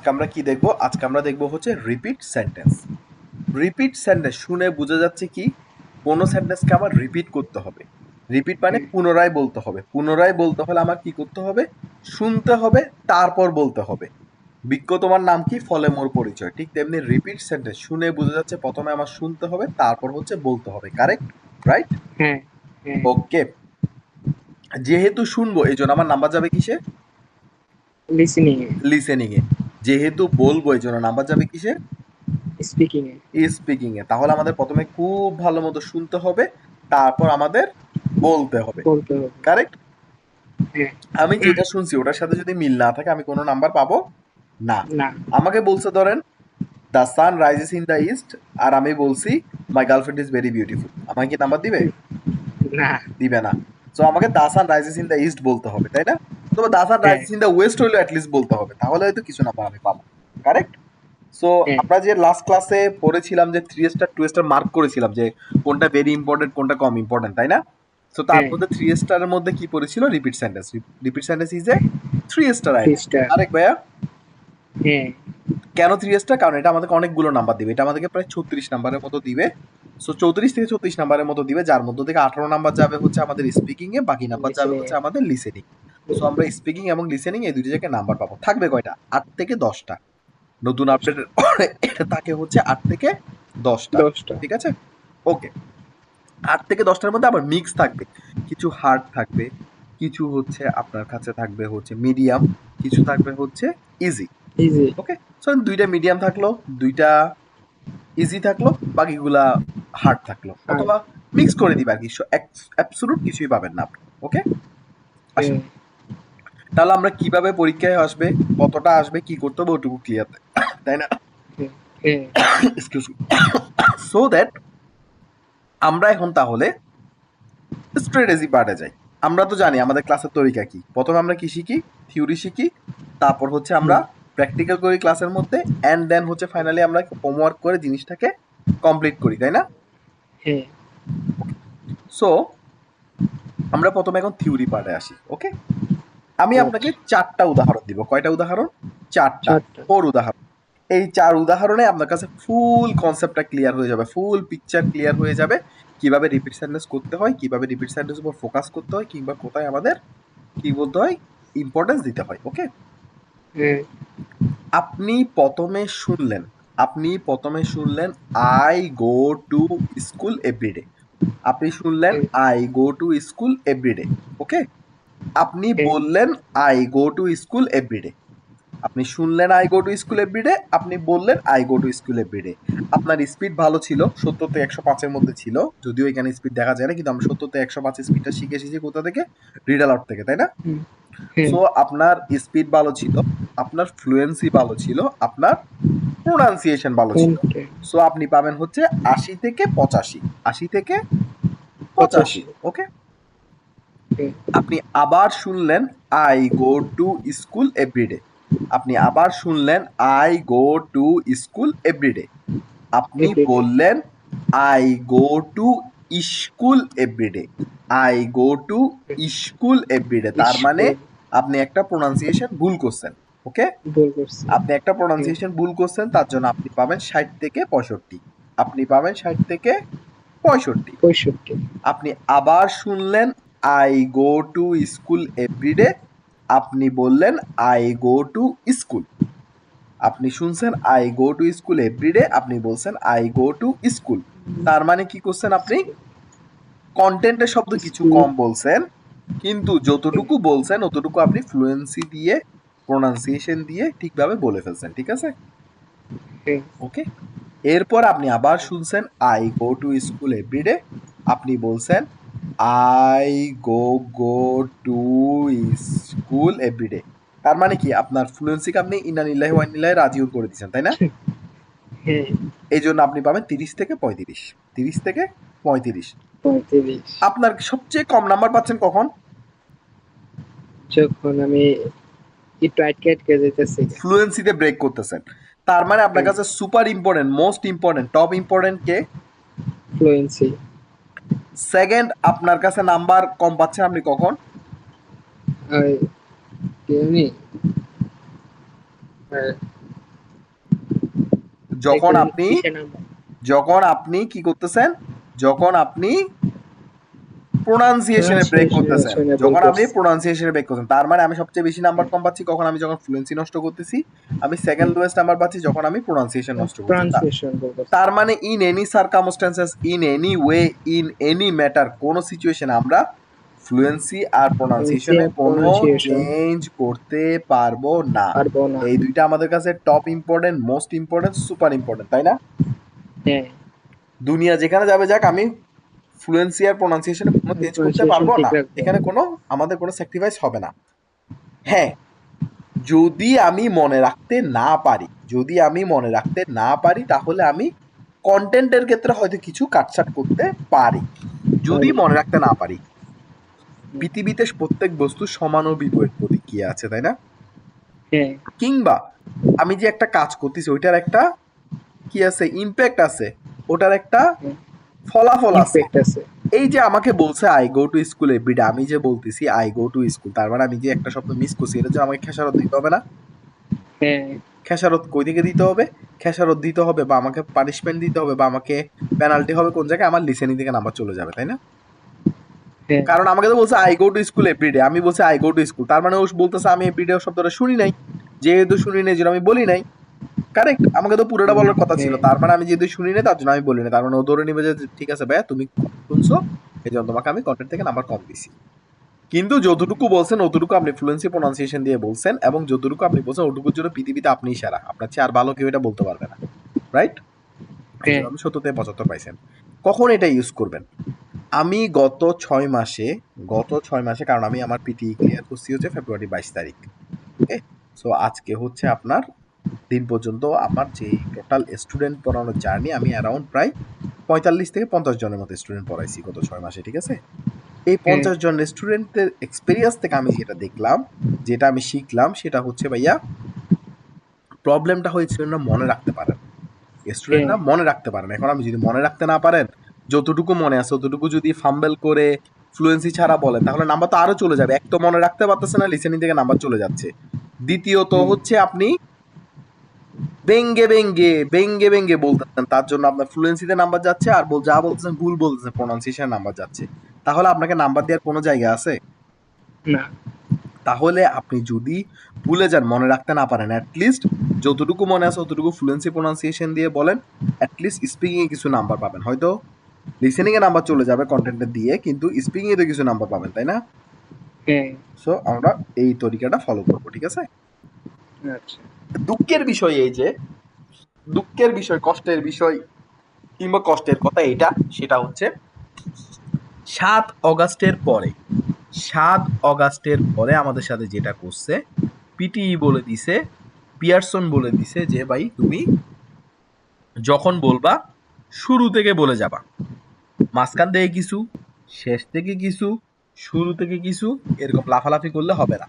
আজকে আমরা কি দেখব? আজকে আমরা দেখব হচ্ছে রিপিট সেন্টেন্স রিপিট সেন্টেন্স শুনে বোঝা যাচ্ছে কি কোনো সেন্টেন্সকে আমার রিপিট করতে হবে। রিপিট মানে পুনরায় বলতে হবে। পুনরায় বলতে হলে আমার কি করতে হবে? শুনতে হবে তারপর বলতে হবে। বিজ্ঞ তোমার নাম কি? ফলে মোর পরিচয়। ঠিক তেমনি রিপিট সেন্টেন্স শুনে বোঝা যাচ্ছে প্রথমে আমার শুনতে হবে তারপর হচ্ছে বলতে হবে। কারেক্ট রাইট ওকে যেহেতু শুনব এই জন্য আমার নাম্বার যাবে কিসে? লিসেনিং এ লিসেনিং এ যেহেতু বলব এই জন্য নাম্বার যাবে কিসে স্পিকিং এ। স্পিকিং এ। তাহলে আমাদের প্রথমে খুব ভালো মতো শুনতে হবে তারপর আমাদের বলতে হবে। কারেক্ট হ্যাঁ। আমি যেটা শুনছি ওটার সাথে যদি মিল না থাকে আমি কোনো নাম্বার পাবো না। আমাকে বলছে ধরেন the sun rises in the east আর আমি বলছি my girlfriend is very beautiful আমাকে কি নাম্বার দিবে? না। দিবে না। তো আমাকে the sun rises in the east বলতে হবে তাই না? তবে the sun rises in the west at least বলতে হবে। তাহলে হয়তো কিছু আমি পাবো। কারেক্ট সো হ্যাঁ। আমরা যে লাস্ট ক্লাসে পড়েছিলাম যে three star two star mark করেছিলাম যে কোনটা ভেরি ইম্পর্টেন্ট কোনটা কম ইম্পর্টেন্ট তাই না? সো তার। মধ্যে থ্রি স্টারের মধ্যে কি পড়েছিল? Repeat sentence repeat sentence is a three star আরেক ভাইয়া? হ্যাঁ। কেন থ্রি স্টার কারণ এটা আমাদেরকে অনেকগুলো নাম্বার দিবে। এটা আমাদেরকে প্রায় ছত্রিশ নাম্বারের মতো দিবে। সো চৌত্রিশ থেকে ছত্রিশ নাম্বারের মতো দিবে যার মধ্যে থেকে আঠারো নাম্বার যাবে হচ্ছে আমাদের স্পিকিং এ বাকি নাম্বার যাবে হচ্ছে আমাদের লিসেনিং সো আমরা স্পিকিং এবং লিসেনিং এই দুটি জায়গায় নাম্বার পাবো। থাকবে কয়টা? আট থেকে দশটা। নতুন আপডেটের পরে এটা থাকে হচ্ছে আট থেকে দশটা। দশটা। ঠিক আছে? ওকে আট থেকে দশটার মধ্যে আবার মিক্স থাকবে। কিছু হার্ড থাকবে কিছু হচ্ছে আপনার কাছে থাকবে হচ্ছে মিডিয়াম কিছু থাকবে হচ্ছে ইজি ইজি ওকে সো দুইটা মিডিয়াম থাকল দুইটা ইজি থাকল বাকিগুলা হার্ড থাকল। অথবা মিক্স করে দিবা আর কি। অ্যাবসলুট কিছুই পাবেন না আপনি। ওকে তাহলে আমরা কীভাবে পরীক্ষায় আসবে? কতটা আসবে? কি করতে হবে? ওটুকু ক্লিয়ার তাই না? এক্সকিউজ সো দ্যাট আমরা এখন তাহলে স্ট্র্যাটেজি পার্টে যাই। আমরা তো জানি আমাদের ক্লাসের তরিকা কি। প্রথমে আমরা কি শিখি? থিওরি শিখি। তারপর হচ্ছে আমরা প্র্যাকটিক্যাল করি ক্লাসের মধ্যে অ্যান্ড দেন হচ্ছে ফাইনালি আমরা হোমওয়ার্ক করে জিনিসটাকে কমপ্লিট করি তাই না? সো আমরা প্রথমে এখন থিওরি পার্টে আসি ওকে আমি আপনাকে চারটা উদাহরণ দিব। কয়টা উদাহরণ? চারটা। ফোর উদাহরণ। এই চার উদাহরণে আপনার কাছে ফুল কনসেপ্টটা ক্লিয়ার হয়ে যাবে। ফুল পিকচার ক্লিয়ার হয়ে যাবে। কীভাবে রিপিট সেন্টেন্স করতে হয় কীভাবে রিপিট সেন্টেন্স উপর ফোকাস করতে হয় কিংবা কোথায় আমাদের কি বলতে হয় ইম্পর্টেন্স দিতে হয়। ওকে আপনি প্রথমে শুনলেন আপনি প্রথমে শুনলেন I go to school every day আপনি শুনলেন I go to school every day okay আপনি বললেন I go to school every day আপনি শুনলেন I go to school every day আপনি বললেন I go to school every day আপনার speed ভালো ছিল সত্তর থেকে একশো পাঁচের মধ্যে ছিল। যদিও এখানে স্পিড দেখা যায় না কিন্তু আমরা সত্তর থেকে একশো পাঁচের স্পিডটা শিখে এসেছি কোথা থেকে? রিড আউট থেকে তাই না? সো আপনার স্পিড ভালো ছিল আপনার ফ্লুয়েন্সি ভালো ছিল আপনার প্রোনাউন্সিয়েশন ভালো ছিল? সো আপনি পাবেন হচ্ছে আশি থেকে পঁচাশি আশি থেকে পঁচাশি। ওকে আপনি আবার শুনলেন I go to school every day আপনি আবার শুনলেন I go to school every day আপনি বললেন I go to school every day I go to school every day তার মানে আপনি একটা প্রোনাউন্সিয়েশন ভুল করছেন ওকে ভুল আপনি একটা প্রোনাউন্সিয়েশন ভুল করছেন তার জন্য আপনি পাবেন ষাট থেকে পঁয়ষট্টি। আপনি পাবেন ষাট থেকে পঁয়ষট্টি। পঁয়ষট্টি। আপনি আবার শুনলেন I go to school every day আপনি বললেন আই গো টু স্কুল আপনি শুনছেন I go to school every day আপনি বলছেন আই গো টু স্কুল তার মানে কি করছেন আপনি? কন্টেন্টের শব্দ কিছু কম বলছেন কিন্তু যতটুকু বলছেন অতটুকু আপনি ফ্লুয়েন্সি দিয়ে প্রোনাউন্সিয়েশন দিয়ে ঠিকভাবে বলে ফেলছেন ঠিক আছে? ওকে এরপর আপনি আবার শুনছেন I go to school every day আপনি বলছেন I go go to school every day তার মানে কি? আপনার ফ্লুয়েন্সিকে আপনি ইনানিল্লাহি ওয়ানিল্লাহি রাজিউর করে দিচ্ছেন তাই না? হ্যাঁ। এই জন্য আপনি পাবেন তিরিশ থেকে পঁয়ত্রিশ। তিরিশ থেকে পঁয়ত্রিশ। পঁয়ত্রিশ। আপনার সবচেয়ে কম নাম্বার পাচ্ছেন কখন? যখন আমি একটু আটকে আটকে যেতেছি। ফ্লুয়েন্সিতে ব্রেক করতেছেন। তার মানে আপনার কাছে super important most important top important কে? ফ্লুয়েন্সি সেকেন্ড আপনার কাছে নাম্বার কম পাচ্ছেন আপনি কখন? যখন আপনি যখন আপনি কি করতেছেন? যখন আপনি প্রোনাউন্সিয়েশনে ব্রেক করতেছেন যখন করছি। প্রোনাউন্সিয়েশনে ব্রেক করতেছেন তার মানে আমি সবচেয়ে বেশি নাম্বার কম পাচ্ছি কখন আমি যখন ফ্লুয়েন্সি নষ্ট করতেছি আমি সেকেন্ড লোয়েস্ট নাম্বার পাচ্ছি যখন আমি প্রোনাউন্সিয়েশন নষ্ট করছি তা- তার মানে in any circumstances in any way in any matter কোন সিচুয়েশন আমরা ফ্লুয়েন্সি আর প্রোনাউন্সিয়েশনে কোনো চেঞ্জ করতে পারব না। পারব না। এই দুইটা আমাদের কাছে top important most important super important তাই না? হ্যাঁ, দুনিয়া যেখানে যাবে যাক আমি ফ্লুয়েন্সি আর প্রোনাউন্সিয়েশনে কোনো চেঞ্জ করতে পারব না। এখানে কোনো আমাদের কোনো স্যাক্রিফাইস হবে না। হ্যাঁ যদি আমি মনে রাখতে না পারি যদি আমি মনে রাখতে না পারি তাহলে আমি কন্টেন্টের ক্ষেত্রে হয়তো কিছু কাটছাট করতে পারি। যদি মনে রাখতে না পারি পৃথিবীতে প্রত্যেক বস্তু সমান ও বিপরীত প্রতিক্রিয়া আছে তাই না? হ্যাঁ, কিংবা আমি যে একটা কাজ করতেছি ওইটার একটা কি আছে ইমপ্যাক্ট আছে ওটার একটা হুম। ফলাফল আছে। এই যে আমাকে বলছে I go to school every day আমি যে বলতেছি আই গো টু স্কুল তার মানে আমি যে একটা শব্দ মিস করছি এটা যে আমাকে খেসারত দিতে হবে না? হ্যাঁ, খেসারত কই থেকে দিতে হবে? খেসারত দিতে হবে বা আমাকে পানিশমেন্ট দিতে হবে বা আমাকে পেনাল্টি হবে? কোন জায়গায় আমার লিসেনিং থেকে নাম্বার চলে যাবে তাই না? হ্যাঁ, কারণ আমাকে তো বলছে I go to school every day আমি বলছি আই গো টু স্কুল তার মানে ও বলতেছে আমি এভরিডে শব্দটা শুনি নাই। যেহেতু শুনি নাই যেটা আমি বলি নাই কারেক্ট আমাকে তো পুরোটা বলার কথা ছিল। হ্যাঁ। তার মানে আমি যেহেতু শুনি নাই তার জন্য আমি বলি না তার মানে ও ধরে নিবে যে ঠিক আছে ভাইয়া তুমি শুনছো এই জন্য তোমাকে আমি কন্টেন্ট থেকে নাম্বার কম দিছি। কিন্তু যতটুকু বলছেন অতটুকু আপনি ফ্লুয়েন্সি প্রোনাউন্সিয়েশন দিয়ে বলছেন এবং যতটুকু আপনি বলছেন ওটুকুর জন্য পৃথিবীতে আপনিই সেরা আপনার চেয়ে আর ভালো কেউ এটা বলতে পারবে না। রাইট। আপনি সত্তর থেকে পঁচাত্তর পাইছেন। কখন এটা ইউজ করবেন? আমি গত ছয় মাসে গত ছয় মাসে কারণ আমি আমার পিটি ক্লিয়ার করছি হচ্ছে ফেব্রুয়ারি বাইশ তারিখ। ওকে সো আজকে হচ্ছে আপনার দিন পর্যন্ত আমার যে টোটাল স্টুডেন্ট পড়ানোর জার্নি আমি অ্যারাউন্ড প্রায় পঁয়তাল্লিশ থেকে পঞ্চাশ জনের মতো স্টুডেন্ট পড়াইছি গত ছয় মাসে ঠিক আছে? এই পঞ্চাশ জন স্টুডেন্টের এক্সপিরিয়েন্স থেকে আমি যেটা দেখলাম যেটা আমি শিখলাম সেটা হচ্ছে ভাইয়া প্রবলেমটা হয়েছিল না মনে রাখতে পারেন। স্টুডেন্টরা মনে রাখতে পারেন। এখন আমি যদি মনে রাখতে না পারেন যতটুকু মনে আছে ততটুকু যদি ফাম্বেল করে ফ্লুয়েন্সি ছাড়া বলেন তাহলে নাম্বার তো আরও চলে যাবে। এক তো মনে রাখতে পারতেছে না লিসেনিং থেকে নাম্বার চলে যাচ্ছে। দ্বিতীয়ত হচ্ছে আপনি বেঙ্গে বেঙ্গে বেঙ্গে বেঙ্গে বলতেছেন। তার জন্য আপনার ফ্লুয়েন্সিতে নাম্বার যাচ্ছে আর বল- যা বলতেছেন ভুল বলতেছেন প্রোনাউন্সিয়েশন নাম্বার যাচ্ছে। তাহলে আপনাকে নাম্বার দেওয়ার কোনো জায়গা আছে? না, তাহলে আপনি যদি ভুলে যান মনে রাখতে না পারেন অ্যাটলিস্ট যতটুকু মনে আছে ততটুকু ফ্লুয়েন্সি প্রোনাউন্সিয়েশন দিয়ে বলেন অ্যাটলিস্ট স্পিকিং এ কিছু নাম্বার পাবেন। হয়তো লিসেনিং এ নাম্বার চলে যাবে কন্টেন্টে দিয়ে কিন্তু স্পিকিং এ তো কিছু নাম্বার পাবেন তাই না? হ্যাঁ, সো আমরা এই তরিকাটা ফলো করব ঠিক আছে? আচ্ছা। দুঃখের বিষয় এই যে, দুঃখের বিষয়, কষ্টের বিষয় কিংবা কষ্টের কথা এটা সেটা হচ্ছে সাত অগাস্টের পরে, সাত অগাস্টের পরে আমাদের সাথে যেটা করছে, পিটিই বলে দিছে, পিয়ারসন বলে দিছে যে, ভাই, তুমি যখন বলবা, শুরু থেকে বলে যাবা। মাঝখান থেকে কিছু, শেষ থেকে কিছু, শুরু থেকে কিছু, এরকম লাফালাফি করলে হবে না।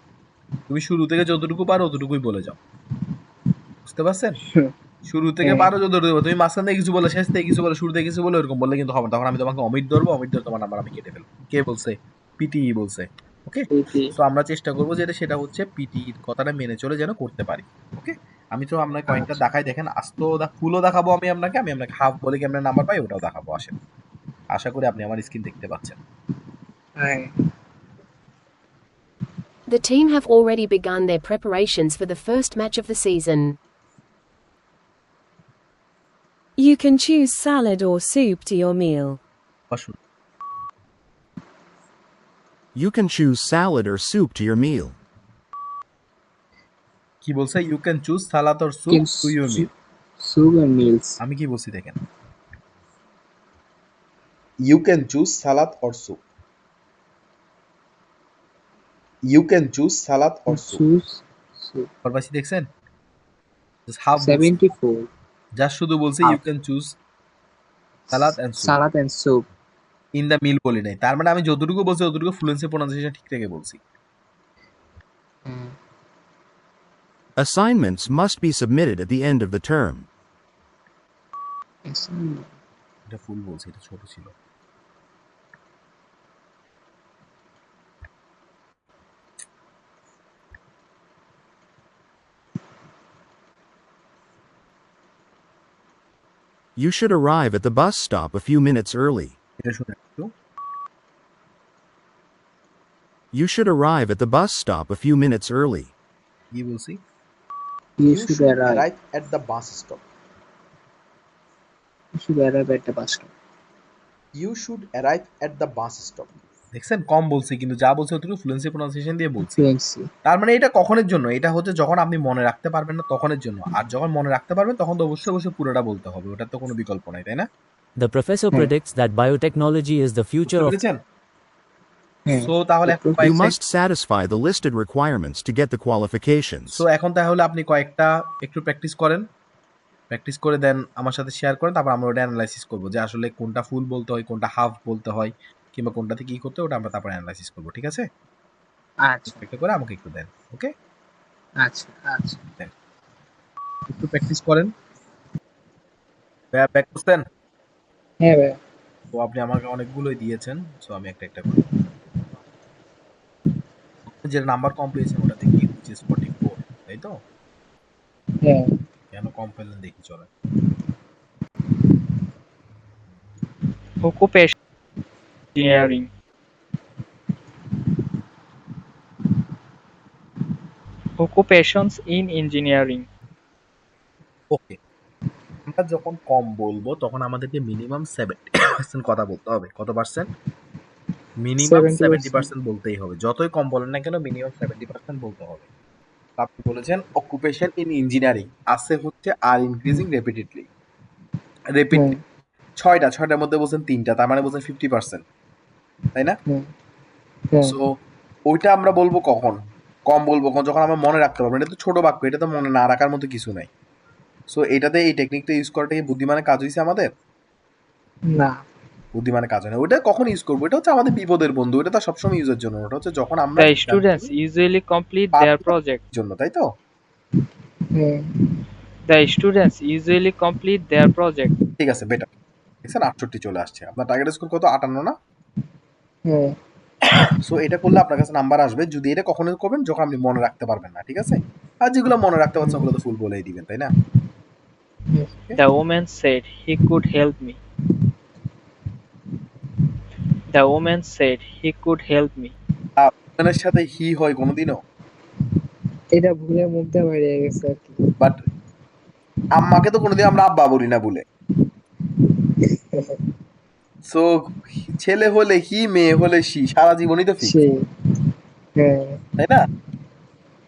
তুমি শুরু থেকে যতটুকু পারো, অতটুকুই বলে যাও। বুঝতে পারছেন? শুরু থেকে হ্যাঁ। পারো যতটুকু তুমি মাঝখান থেকে কিছু বলে শেষ থেকে কিছু বলে শুরু থেকে কিছু বলে এরকম বললে কিন্তু হবে না। তখন আমি তোমাকে অমিত ধরবো অমিত ধরে তোমার নাম্বার আমি কেটে ফেলব। কে বলছে? পিটিই বলছে ওকে তো আমরা চেষ্টা করব যেটা সেটা হচ্ছে পিটির কথাটা মেনে চলে যেন করতে পারি ওকে আমি তো আপনাকে কয়েকটা আচ্ছা। দেখাই দেখেন আস্ত ফুলও দেখাবো আমি আপনাকে আমি আপনাকে হাফ বলে কি আপনার নাম্বার পাই ওটাও দেখাবো আসেন। আশা করি আপনি আমার স্ক্রিন দেখতে পাচ্ছেন। হ্যাঁ, The team have already begun their preparations for the first match of the season. You can choose salad or soup to your meal. আসুন You can choose salad or soup to your meal. কি বলছে you can choose salad or soup Can to your meal soup and meals. আমি কি বলছি দেখেন you can choose salad or soup you can choose salad or soup Choose soup. ফরমাইশি দেখছেন half 74. যা শুধু বলছে you can choose salad and soup salad and soup. In the meal বলি নাই। তার মানে আমি যতটুকু বলছি ততটুকু ফ্লুয়েন্সি প্রোনাউন্সিয়েশন ঠিক থেকে বলছি। Assignments must be submitted at the end of the term. এটা ফুল বলছি এটা ছোট ছিল। You should arrive at the bus stop a few minutes early. You should arrive at the bus stop a few minutes early. You will see. You, should, should arrive. arrive. at the bus stop. You should arrive at the bus stop. You should arrive at the bus stop. দেখছেন? কম বলছি কিন্তু যা বলছে ওটুকু fluency pronunciation দিয়ে বলছি। তার মানে এটা কখনের জন্য? এটা হচ্ছে যখন আপনি মনে রাখতে পারবেন না তখনের জন্য। আর যখন মনে রাখতে পারবেন তখন তো অবশ্যই অবশ্যই পুরোটা বলতে হবে। ওটার তো কোনো বিকল্প নাই তাই না? The professor Hmm. predicts that biotechnology is the future of হ্যাঁ। সো তাহলে You কয়েকটা must satisfy the listed requirements to get the qualifications. So এখন তাহলে আপনি কয়েকটা একটু প্র্যাকটিস করেন। প্র্যাকটিস করে দেন আমার সাথে শেয়ার করেন তারপর আমরা ওটা অ্যানালাইসিস করব যে আসলে কোনটা ফুল বলতে হয় কোনটা হাফ বলতে হয়। কিংবা কোনটাতে কি করতে ওটা আমরা তারপর অ্যানালাইসিস করব ঠিক আছে? আচ্ছা। একটা করে আমাকে একটু দেন ওকে? আচ্ছা আচ্ছা। একটু প্র্যাকটিস করেন। ব্যাক করতেন হ্যাঁ ভাই তো আপনি আমাকে অনেকগুলোই দিয়েছেন সো আমি একটা একটা করে যে নাম্বার কম পেয়েছেন ওটা দেখি হুইচ ইজ ফোর তাই তো? হ্যাঁ। কেন কম পেলেন দেখি চলে occupation engineering occupations in engineering. ওকে আমরা যখন কম বলব তখন আমাদেরকে মিনিমাম সেভেন্টি পার্সেন্ট কথা বলতে হবে। কত পার্সেন্ট মিনিমাম 70% সেভেন্টি পার্সেন্ট বলতেই হবে। যতই কম বলেন না কেন মিনিমাম সেভেন্টি পার্সেন্ট বলতে হবে। আপনি বলেছেন অকুপেশন ইন ইঞ্জিনিয়ারিং আছে হচ্ছে আর ইনক্রিজিং রেপিটেডলি রেপিড। ছয়টা ছয়টার মধ্যে বলছেন তিনটা তার মানে বলছেন ফিফটি পার্সেন্ট তাই না? সো ওইটা আমরা বলব কখন? কম বলব কখন? যখন আমরা মনে রাখতে পারব। এটা তো ছোট বাক্য এটা তো মনে না রাখার মতো কিছু নাই। সো এটাতে এই টেকনিকটা ইউজ করাটা কি বুদ্ধিমানের কাজ হয়েছে আমাদের? না। বুদ্ধিমানের কাজ হয় না। ওটা কখন ইউজ করব? এটা হচ্ছে আমাদের বিপদের বন্ধু। এটা তো সবসময় ইউজের জন্য। ওটা হচ্ছে যখন আমরা the students complete complete project জন্য তাই তো? হ্যাঁ the students usually complete their project. ঠিক আছে বেটার দেখছেন আটষট্টি চলে আসছে। আপনার টার্গেট স্কোর কত? আটান্ন না? সো এটা করলে আপনার কাছে নাম্বার আসবে। যদি এটা কখনো করবেন যখন আপনি মনে রাখতে পারবেন না ঠিক আছে? আর যেগুলো মনে রাখতে পারছেন ওগুলো তো ফুল বলেই দিবেন তাই না? the woman said he could help me. The woman said he could help me. আপনার সাথে হি হয় কোনোদিনও? এটা ভুলে মুখ দিয়ে বেরিয়ে গেছে আর কি। বাট আম্মাকে তো কোনোদিন আমরা আব্বা বলি না বলে। সো ছেলে হলে হি মেয়ে হলে সি সারা জীবনই তো ফিক্স হ্যাঁ। তাই না?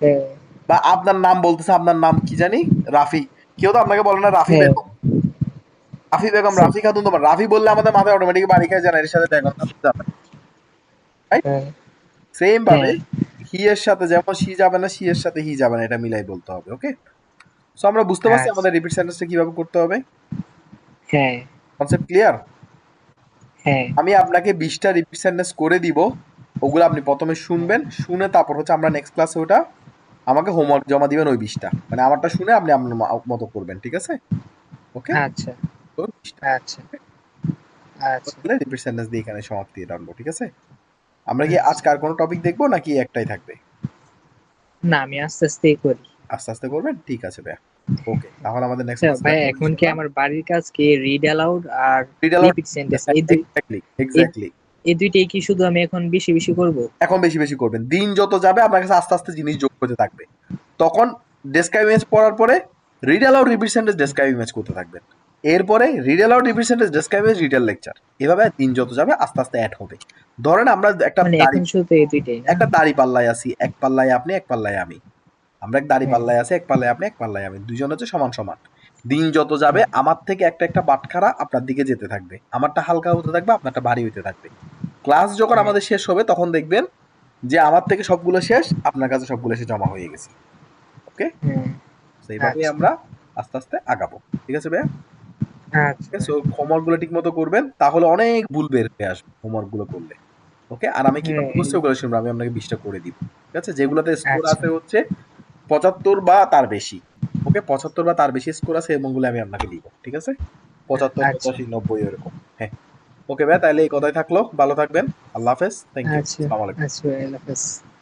হ্যাঁ। বা আপনার নাম বলতেছে আপনার নাম কি জানি? রাফি। কেউ তো আপনাকে বলে না রাফি হ্যাঁ। বেগম। রাফি বেগম রাফি খাতুন তোমার। রাফি বললে আমাদের মাথায় অটোমেটিক বাড়ি খায় জানা এর সাথে বেগম যাবে সেম ভাবে। হি এর সাথে যেমন সি যাবে না সি এর সাথে হি যাবে না এটা মিলাই বলতে হবে ওকে সো আমরা বুঝতে পারছি। আমাদের রিপিট সেন্টেন্সটা কীভাবে করতে হবে। হ্যাঁ। কনসেপ্ট ক্লিয়ার হ্যাঁ। আমি আপনাকে বিশটা রিপিট সেন্টেন্স করে দিব ওগুলো আপনি প্রথমে শুনবেন শুনে তারপর হচ্ছে আমরা নেক্সট ক্লাসে ওটা আমাকে হোমওয়ার্ক জমা দিবেন ওই বিশটা। মানে আমারটা শুনে আপনি আপনার মতো করবেন ঠিক আছে? ওকে আচ্ছা। আচ্ছা। আচ্ছা। রিপিট সেন্টেন্স দিয়ে এখানে সমাপ্তি টানবো ঠিক আছে? আমরা কি আজকে আর কোনো টপিক দেখব নাকি একটাই থাকবে? না আমি আস্তে আস্তেই করি। আস্তে আস্তে করবেন? ঠিক আছে ভাইয়া। ওকে তাহলে আমাদের নেক্সট ভাই এখন কি আমার বাড়ির কাজ কি রিড অ্যালাউড আর রিপিট সেন্টেন্স এই দুই এক্স্যাক্টলি এক্স্যাক্টলি এই দুইটাই কি শুধু আমি এখন বেশি বেশি করব? এখন বেশি বেশি করবেন। দিন যত যাবে আপনার কাছে আস্তে আস্তে জিনিস যোগ করতে থাকবে। তখন ডেসক্রাইব ইমেজ পড়ার পরে read aloud repeat sentence describe image করতে থাকবেন। এরপরে read aloud repeat sentence describe image retell lecture এভাবে দিন যত যাবে আস্তে আস্তে অ্যাড হবে। ধরেন আমরা একটা মানে? একটা দাড়ি পাল্লায় আছি এক পাল্লায় আপনি এক পাল্লায় আমি। আমরা এক দাড়ি। পাল্লায় আছি এক পাল্লায় আপনি এক পাল্লায় আমি। দুজন হচ্ছে সমান সমান। দিন যত যাবে আমার থেকে একটা একটা বাটখারা আপনার দিকে যেতে থাকবে। আমারটা হালকা হতে থাকবে আপনারটা ভারী হতে থাকবে। ক্লাস যখন। আমাদের শেষ হবে তখন দেখবেন যে আমার থেকে সবগুলো শেষ আপনার কাছে সবগুলো এসে জমা হয়ে গেছে। ওকে সেইভাবেই আচ্ছা। আমরা আস্তে আস্তে আগাবো। ঠিক আছে ভাইয়া? আচ্ছা। সো হোমওয়ার্কগুলো ঠিক মতো করবেন তাহলে অনেক ভুল বের হয়ে আসবে হোমওয়ার্কগুলো করলে। ওকে আর আমি হ্যাঁ। করছি? ওগুলো শুনব আমি আপনাকে বিশটা করে দিব। ঠিক আছে? যেগুলোতে স্কোর আচ্ছা। আছে হচ্ছে পঁচাত্তর বা তার বেশি। ওকে? পঁচাত্তর বা তার বেশি স্কোর আছে এবংগুলো আমি আপনাকে দিব ঠিক আছে? পঁচাত্তর আচ্ছা। পঁচাশি নব্বই এরকম। হ্যাঁ। ওকে ভাই তাহলে এই কথাই থাকল। ভালো থাকবেন। আল্লাহ হাফেজ। থ্যাংক ইউ আসসালামু আলাইকুম। আচ্ছা আল্লাহ হাফেজ।